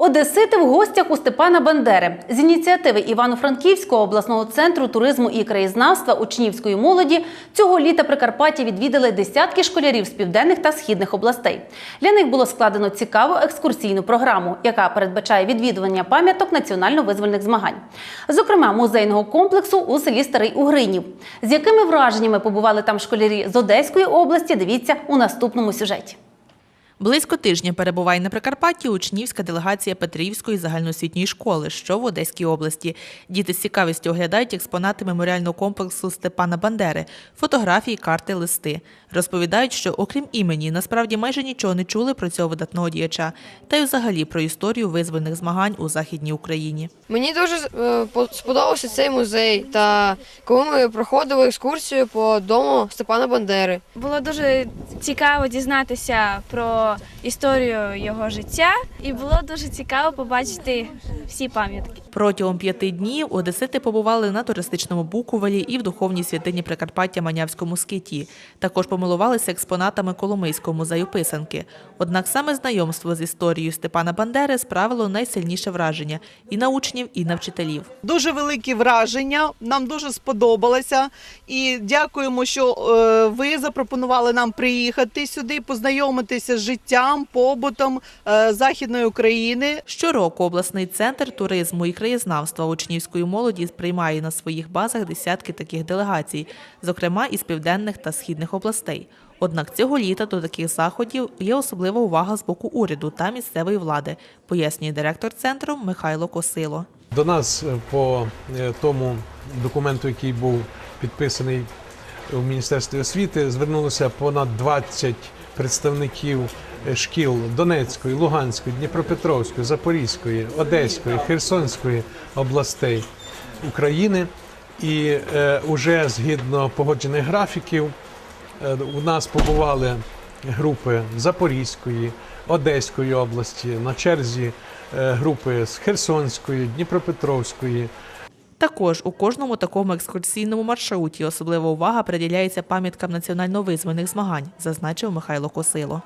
Одесити в гостях у Степана Бандери з ініціативи Івано-Франківського обласного центру туризму і краєзнавства учнівської молоді цього літа Прикарпаття відвідали десятки школярів з південних та східних областей. Для них було складено цікаву екскурсійну програму, яка передбачає відвідування пам'яток національно-визвольних змагань, зокрема музейного комплексу у селі Старий Угринів. З якими враженнями побували там школярі з Одеської області? Дивіться у наступному сюжеті. Близько тижня перебуває на Прикарпатті учнівська делегація Петрівської загальноосвітньої школи, що в Одеській області. Діти з цікавістю оглядають експонати меморіального комплексу Степана Бандери, фотографії, карти, листи. Розповідають, що окрім імені, насправді майже нічого не чули про цього видатного діяча, та й взагалі про історію визвольних змагань у Західній Україні. Мені дуже е, по- сподобався цей музей. Та коли ми проходили екскурсію по дому Степана Бандери. Було дуже цікаво дізнатися про історію його життя, і було дуже цікаво побачити всі пам'ятки. Протягом п'яти днів одесити побували на туристичному Буковелі і в духовній святині Прикарпаття Манявському скиті. Також помилувалися експонатами Коломийського музею писанки. Однак саме знайомство з історією Степана Бандери справило найсильніше враження і на учнів, і на вчителів. Дуже великі враження. Нам дуже сподобалося. І дякуємо, що е, ви запропонували нам приїхати сюди, познайомитися з життям, побутом е, Західної України. Щороку обласний центр туризму і краєзнавства учнівської молоді приймає на своїх базах десятки таких делегацій, зокрема із південних та східних областей. Однак цього літа до таких заходів є особлива увага з боку уряду та місцевої влади, пояснює директор центру Михайло Косило. До нас е, по е, тому документу, який був підписаний у Міністерстві освіти, звернулося понад 20 представників е, шкіл Донецької, Луганської, Дніпропетровської, Запорізької, Одеської, Херсонської областей України. І е, уже згідно погоджених графіків е, у нас побували групи Запорізької, Одеської області, на черзі е, групи з Херсонської, Дніпропетровської. Також у кожному такому екскурсійному маршруті особлива увага приділяється пам'яткам національно-визвольних змагань, зазначив Михайло Косило.